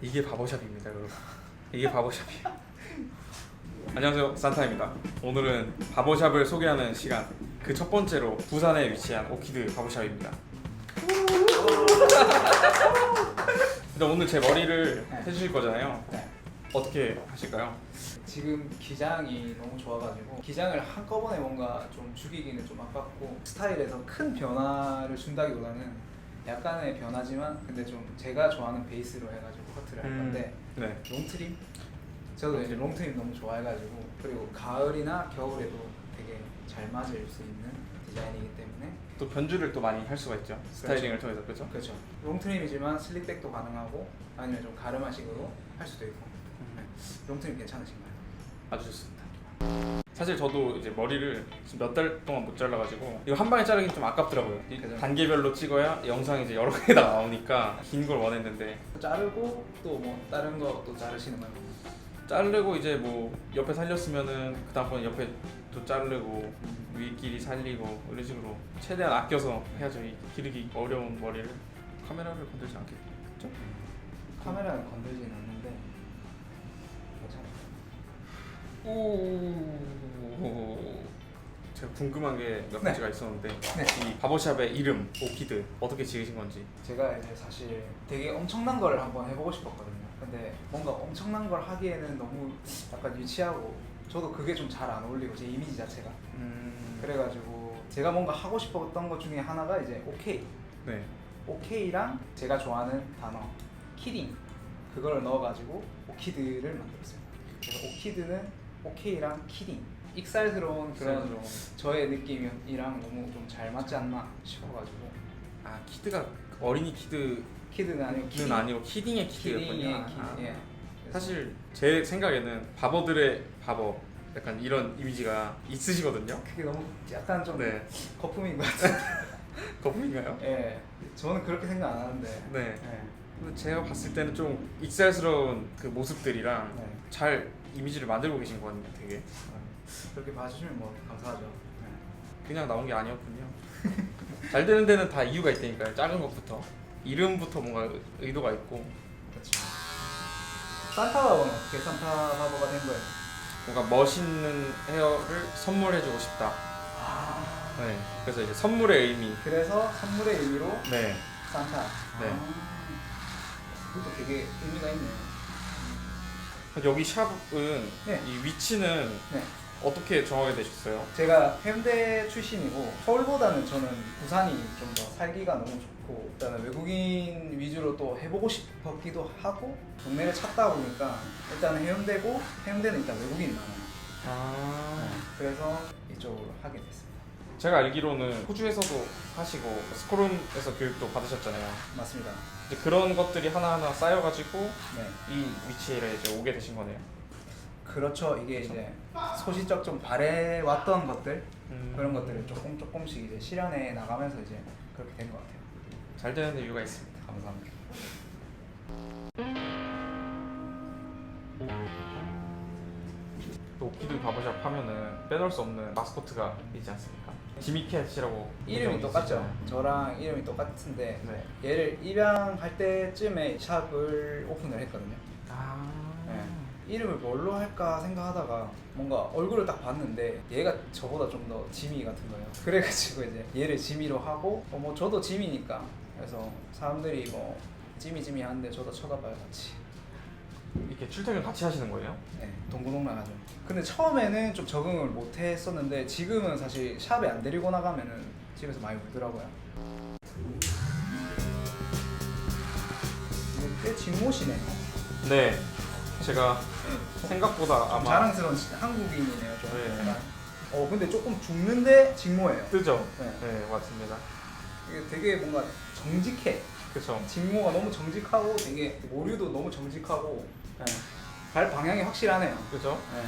이게 바보샵입니다, 여러분. 이게 바보샵이에요. 안녕하세요, 산타입니다. 오늘은 바보샵을 소개하는 시간. 그 첫 번째로 부산에 위치한 오키드 바보샵입니다. 근데 오늘 제 머리를 네. 해주실 거잖아요. 네. 어떻게 하실까요? 지금 기장이 너무 좋아가지고 기장을 한꺼번에 뭔가 좀 죽이기는 좀 아깝고 스타일에서 큰 변화를 준다기보다는 약간의 변화지만 근데 좀 제가 좋아하는 베이스로 해가지고 커트를 할 건데 네. 롱트림? 저도 이제 롱트림 너무 좋아해가지고 그리고 가을이나 겨울에도 되게 잘 맞을 수 있는 디자인이기 때문에 또 변주를 또 많이 할 수가 있죠. 스타일링을 통해서 그렇죠? 그렇죠 롱트림이지만 슬릭백도 가능하고 아니면 좀 가르마식으로 할 수도 있고 네. 롱트림 괜찮으신가요? 아주 좋습니다. 사실 저도 이제 머리를 몇 달 동안 못 잘라가지고 이거 한 방에 자르긴 좀 아깝더라고요. 이 그죠. 단계별로 찍어야 영상이 이제 여러 개다 나오니까 긴 걸 원했는데 자르고 또 뭐 다른 거 또 자르시는 거예요? 자르고 이제 뭐 옆에 살렸으면은 그 다음번에 옆에 또 자르고 위끼리 살리고 이런 식으로 최대한 아껴서 해야죠. 이 기르기 어려운 머리를 카메라를 건들지 않겠죠? 카메라는 건들진 않는데 오. 제가 궁금한 게 몇 네. 가지가 있었는데 네. 이 바보샵의 이름 오키드 어떻게 지으신 건지 제가 이제 사실 되게 엄청난 걸 한번 해보고 싶었거든요. 근데 뭔가 엄청난 걸 하기에는 너무 약간 유치하고 저도 그게 좀 잘 안 어울리고 제 이미지 자체가 음... 그래가지고 제가 뭔가 하고 싶었던 것 중에 하나가 이제 오케이 네. 오케이랑 제가 좋아하는 단어 키딩 그걸 넣어가지고 오키드를 만들었습니다. 그래서 오키드는 오케이랑 키딩 익살스러운 그런 그런 저의 느낌이랑 너무 좀 잘 맞지 않나 싶어가지고 아 키드가 어린이 키드는 키드는 아니고 키딩 아니고 키딩의 키드였군요. 키딩 아. 예. 사실 제 생각에는 바보들의 바보 약간 이런 이미지가 있으시거든요. 그게 너무 약간 좀 네. 거품인 것 같은데 거품인가요? 예 저는 그렇게 생각 안 하는데 네. 예. 근데 제가 봤을 때는 좀 익살스러운 그 모습들이랑 네. 잘 이미지를 만들고 계신 것 같네요. 되게 그렇게 봐주시면 뭐 감사하죠 예. 그냥 나온 게 아니었군요. 잘 되는 데는 다 이유가 있다니까요. 작은 것부터 이름부터 뭔가 의도가 있고 그렇죠 산타바버는 어떻게 산타바버가 된 거예요? 뭔가 멋있는 헤어를 선물해주고 싶다. 아 네. 그래서 이제 선물의 의미. 그래서 선물의 의미로 네. 산타 네. 아, 그것도 되게 의미가 있네요 여기 샵은 네. 이 위치는 네 어떻게 정하게 되셨어요? 제가 해운대 출신이고 서울보다는 저는 부산이 좀 더 살기가 너무 좋고 일단은 외국인 위주로 또 해보고 싶었기도 하고 동네를 찾다 보니까 일단은 해운대고 해운대는 일단 외국인이 많아요 아. 그래서 이쪽으로 하게 됐습니다 제가 알기로는 호주에서도 하시고 스코룸에서 교육도 받으셨잖아요. 맞습니다 이제 그런 것들이 하나하나 쌓여가지고 네 이 위치에 이제 오게 되신 거네요. 그렇죠 이게 이제 소시적 좀 바래왔던 것들 음. 그런 것들을 조금 조금씩 이제 실현해 나가면서 이제 그렇게 된 것 같아요 잘 되는 이유가 있습니다. 감사합니다 또 오키드 바버샵 하면은 빼놓을 수 없는 마스코트가 있지 않습니까? 지미캣이라고 이름이 똑같죠. 저랑 이름이 똑같은데 네. 얘를 입양할 때쯤에 샵을 오픈을 했거든요. 아. 네. 이름을 뭘로 할까 생각하다가 뭔가 얼굴을 딱 봤는데 얘가 저보다 좀 더 지미 같은 거예요. 그래가지고 이제 얘를 지미로 하고 어, 뭐 저도 지미니까 그래서 사람들이 뭐 지미 지미 하는데 저도 쳐다봐요 같이. 이렇게 출퇴근 같이 하시는 거예요? 네, 동고동락 하죠. 근데 처음에는 좀 적응을 못 했었는데 지금은 사실 샵에 안 데리고 나가면은 집에서 많이 울더라고요. 이거 꽤 진모시네요. 네. 제가 생각보다 좀 아마 자랑스러운 시- 한국인이네요. 좀. 네. 약간. 어 근데 조금 죽는데 직모예요. 뜨죠? 네. 네, 맞습니다. 이게 되게 뭔가 정직해. 그쵸. 직모가 너무 정직하고 되게 모류도 너무 정직하고 네. 발 방향이 확실하네요. 그죠? 네.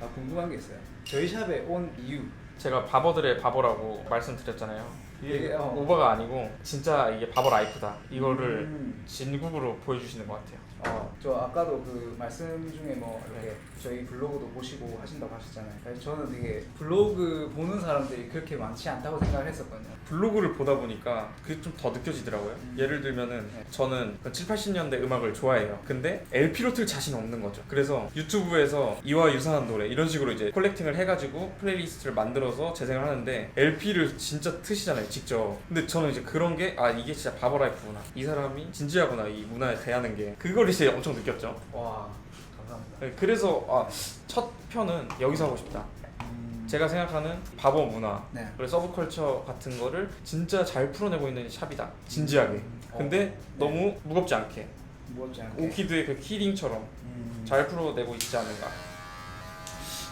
아 궁금한 게 있어요. 저희 샵에 온 이유. 제가 바버들의 바보라고 말씀드렸잖아요. 이게 어. 오버가 아니고 진짜 이게 바보 라이프다. 이거를 음. 진국으로 보여주시는 것 같아요. 어, 저 아까도 그 말씀 중에 뭐 이렇게 저희 블로그도 보시고 하신다고 하셨잖아요. 저는 되게 블로그 보는 사람들이 그렇게 많지 않다고 생각을 했었거든요. 블로그를 보다 보니까 그게 좀 더 느껴지더라고요. 음. 예를 들면은 네. 저는 7, 80년대 음악을 좋아해요. 근데 LP로 틀 자신 없는 거죠. 그래서 유튜브에서 이와 유사한 노래 이런 식으로 이제 콜렉팅을 해가지고 플레이리스트를 만들어서 재생을 하는데 LP를 진짜 트시잖아요, 직접. 근데 저는 이제 그런 게 아 이게 진짜 바보 라이프구나. 이 사람이 진지하구나 이 문화에 대하는 게 그걸 이제 엄청 느꼈죠. 와 감사합니다. 네, 그래서 아, 첫 편은 여기서 하고 싶다. 음, 제가 생각하는 바보 문화 네. 그리고 서브컬처 같은 거를 진짜 잘 풀어내고 있는 샵이다 진지하게 어, 근데 네. 너무 무겁지 않게 무겁지 않게. 오키드의 그 키링처럼 음, 잘 풀어내고 있지 않은가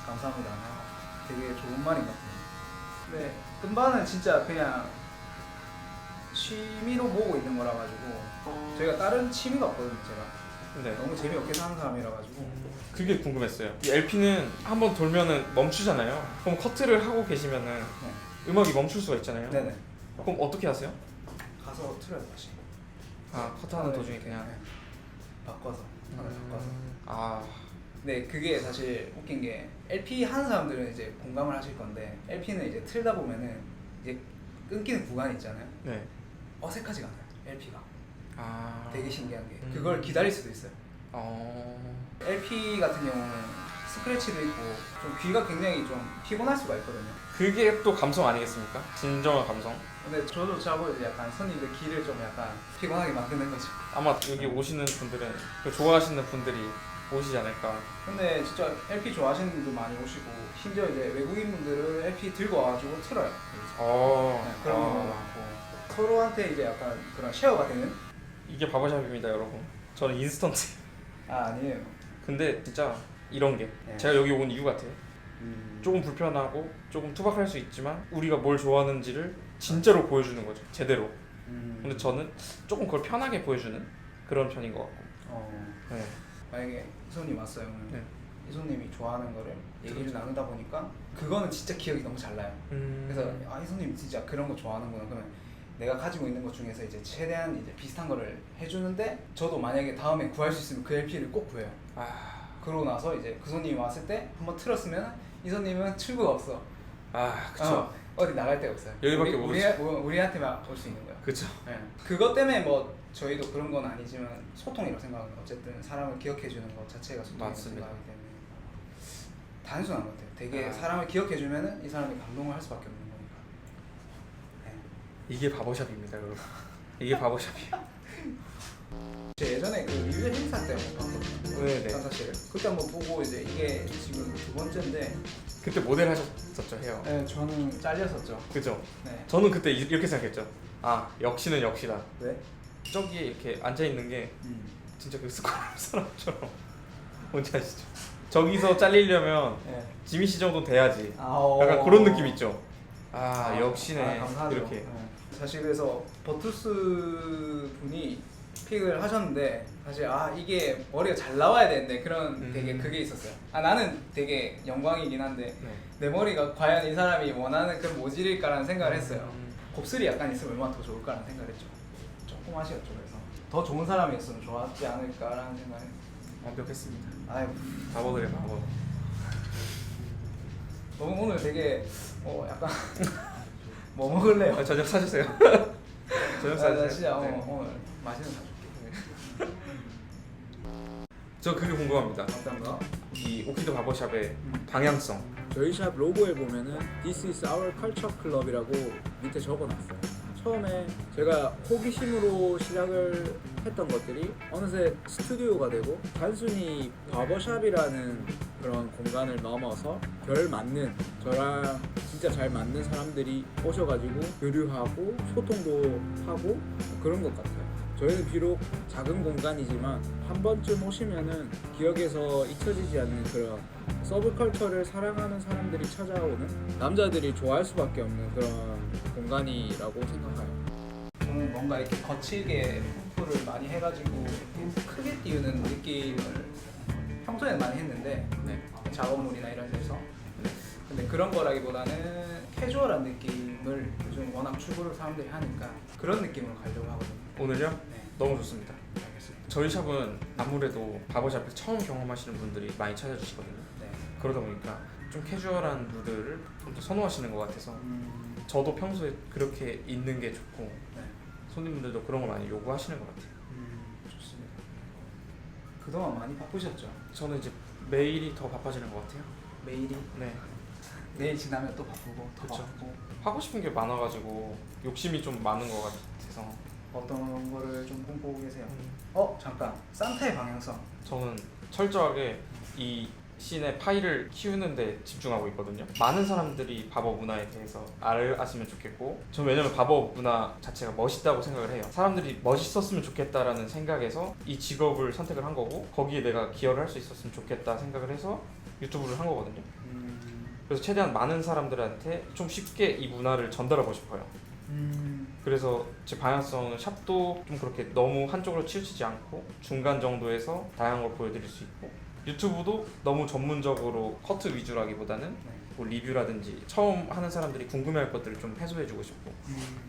감사합니다. 되게 좋은 말인 것 같아요. 네, 뜸바는 진짜 그냥 취미로 모으고 있는 거라 가지고 저희가 다른 취미가 없거든요. 제가 네. 너무 재미없게 사는 사람이라 가지고 그게 궁금했어요 이 LP는 한번 돌면은 멈추잖아요 그럼 커트를 하고 계시면은 음악이 멈출 수가 있잖아요 네네 그럼 어떻게 하세요? 가서 틀어요 다시. 아 커트하는 도중에 그냥 네. 바꿔서 바꿔서. 아 네, 그게 사실 웃긴 게 LP 하는 사람들은 이제 공감을 하실 건데 LP는 이제 틀다 보면은 이제 끊기는 구간이 있잖아요. 네. 어색하지가 않아요. LP가 아 되게 신기한 게 음. 그걸 기다릴 수도 있어요. 어... LP 같은 경우는 스크래치도 있고 좀 귀가 굉장히 좀 피곤할 수가 있거든요. 그게 또 감성 아니겠습니까? 진정한 감성 근데 저도 자고 이제 약간 손님들 귀를 좀 약간 피곤하게 만드는 거죠. 아마 여기 오시는 분들은 그 좋아하시는 분들이 오시지 않을까 근데 진짜 LP 좋아하시는 분들 많이 오시고 심지어 이제 외국인 분들은 LP 들고 와가지고 틀어요. 어, 네, 그런 경우도 어. 많고 서로한테 이제 약간 그런 쉐어가 되는 이게 바버샵입니다 여러분 저는 인스턴트 아 아니에요. 근데 진짜 이런 게 네. 제가 여기 온 이유 같아요 음. 조금 불편하고 조금 투박할 수 있지만 우리가 뭘 좋아하는지를 진짜로 보여주는 거죠 제대로 음. 근데 저는 조금 그걸 편하게 보여주는 그런 편인 것 같고 어, 네. 만약에 이 손님 왔어요. 오늘. 네. 이 손님이 좋아하는 거를 얘기를 그렇죠. 나누다 보니까 그거는 진짜 기억이 너무 잘 나요. 음... 그래서 아 이 손님 진짜 그런 거 좋아하는구나 그러면 내가 가지고 있는 것 중에서 이제 최대한 이제 비슷한 거를 해주는데 저도 만약에 다음에 구할 수 있으면 그 LP를 꼭 구해요. 아, 그러고 나서 이제 그 손님이 왔을 때 한번 틀었으면 이 손님은 출구가 없어. 아 그쵸 어, 디 나갈 데가 없어요. 여기밖에 우리, 못 우리, 우리한테만 올 수 있는 거야. 그쵸 네. 그것 때문에 뭐 저희도 그런 건 아니지만 소통이라고 생각합니다. 어쨌든 사람을 기억해 주는 것 자체가 소통이라고 맞습니다. 생각하기 때문에 단순한 것 같아요. 되게 아. 사람을 기억해 주면은 이 사람이 감동을 할 수밖에 없는 거니까. 네. 이게 바버샵입니다 여러분 이게 바버샵이에요 제 예전에 그 리뷰 행사 때 한번 봤거든요. 네네 사실을 그때 한번 보고 이제 이게 지금 두 번째인데 그때 모델 하셨었죠 헤어 네, 저는 잘렸었죠. 그죠 네. 저는 그때 이- 이렇게 생각했죠 아 역시는 역시다 왜? 저기에 이렇게 앉아 있는 게 음. 진짜 그 스콜 사람처럼 뭔지 아시죠? 저기서 잘리려면 네. 지미 씨 정도 돼야지 아, 어. 약간 그런 느낌 있죠? 아, 역시네 아, 감사하죠. 이렇게 네. 사실 그래서 버투스 분이 픽을 하셨는데 사실 아 이게 머리가 잘 나와야 되는데 그런 음. 되게 그게 있었어요. 아 나는 되게 영광이긴 한데 네. 내 머리가 과연 이 사람이 원하는 그런 모질일까라는 생각을 했어요. 음. 곱슬이 약간 있으면 얼마나 더 좋을까라는 생각을 했죠. 조금 아쉬웠죠. 그래서 더 좋은 사람이었으면 좋았지 않을까라는 생각을 했어요. 완벽했습니다 아유 바보들의 바보 너무 오늘 되게 어 약간 뭐 먹을래요? 아, 저녁 사주세요 저녁 아, 나 사주세요 진짜 어, 네. 오늘 맛있는 거. 저 그게 궁금합니다 어떤 거? 이 오키드 바버샵의 방향성 저희 샵 로고에 보면은 This is our culture club이라고 밑에 적어놨어요. 처음에 제가 호기심으로 시작을 했던 것들이 어느새 스튜디오가 되고 단순히 바버샵이라는 그런 공간을 넘어서 결 맞는 저랑 진짜 잘 맞는 사람들이 오셔가지고 교류하고 소통도 하고 그런 것 같아요. 저희는 비록 작은 공간이지만 한 번쯤 오시면은 기억에서 잊혀지지 않는 그런 서브컬처를 사랑하는 사람들이 찾아오는 남자들이 좋아할 수밖에 없는 그런 공간이라고 생각해요. 저는 뭔가 이렇게 거칠게 펌프를 많이 해가지고 이렇게 크게 띄우는 느낌을 평소에는 많이 했는데 네. 작업물이나 이런 데서 근데 그런 거라기보다는 캐주얼한 느낌을 요즘 워낙 추구를 사람들이 하니까 그런 느낌으로 가려고 하거든요. 오늘요? 네, 너무 좋습니다. 알겠습니다. 저희 샵은 아무래도 바버샵을 처음 경험하시는 분들이 많이 찾아주시거든요. 네. 그러다 보니까 좀 캐주얼한 무드를 좀 더 선호하시는 것 같아서 음, 저도 평소에 그렇게 있는 게 좋고 네. 손님들도 그런 걸 많이 요구하시는 것 같아요. 음, 좋습니다. 그동안 많이 바쁘셨죠? 저는 이제 매일이 더 바빠지는 것 같아요. 매일이 네. 내일 지나면 또 바쁘고 더 그쵸. 바쁘고 하고 싶은 게 많아가지고 욕심이 좀 많은 것 같아서 어떤 거를 좀 꿈꾸고 계세요? 음, 어 잠깐 산타의 방향성. 저는 철저하게 이 씬의 파일을 키우는데 집중하고 있거든요. 많은 사람들이 바버 문화에 대해서 알았으면 좋겠고, 전 왜냐면 바버 문화 자체가 멋있다고 생각을 해요. 사람들이 멋있었으면 좋겠다라는 생각에서 이 직업을 선택을 한 거고, 거기에 내가 기여를 할 수 있었으면 좋겠다 생각을 해서 유튜브를 한 거거든요. 음, 그래서 최대한 많은 사람들한테 좀 쉽게 이 문화를 전달하고 싶어요. 음, 그래서 제 방향성은 샵도 좀 그렇게 너무 한쪽으로 치우치지 않고 중간 정도에서 다양한 걸 보여드릴 수 있고 유튜브도 너무 전문적으로 커트 위주라기보다는 네. 뭐 리뷰라든지 처음 하는 사람들이 궁금해할 것들을 좀 해소해주고 싶고 음,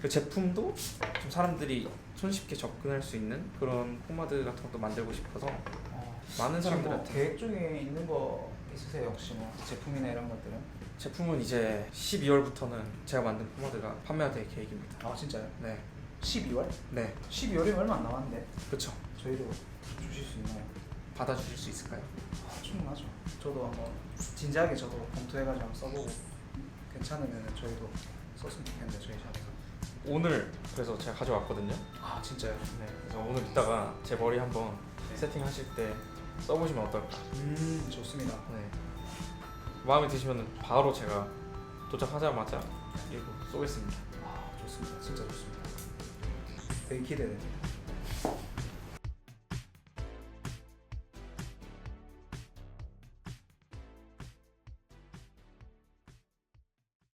그 제품도 좀 사람들이 손쉽게 접근할 수 있는 그런 포마드 같은 것도 만들고 싶어서 어, 많은 지금 뭐 사람들한테 계획 중에 있는 거 있으세요 혹시 뭐 제품이나 이런 것들은? 제품은 이제 12월부터는 제가 만든 포마드가 판매가 될 계획입니다. 아 진짜요? 네, 12월? 네, 12월이 얼마 안 남았는데 그렇죠. 저희도 주실 수 있나요? 받아주실 수 있을까요? 아, 충분하죠. 저도 한번 진지하게 저도 검토해가지고 한번 써보고 괜찮으면 저희도 썼으면 좋겠는데 저희 샵에서. 오늘 그래서 제가 가져왔거든요. 아 진짜요? 네, 그래서 오늘 이따가 제 머리 한번 네. 세팅하실 때 써보시면 어떨까? 음 좋습니다. 네. 마음에 드시면 바로 제가 도착하자마자 이거 쏘겠습니다. 아 좋습니다. 진짜 좋습니다. 되게 기대됩니다.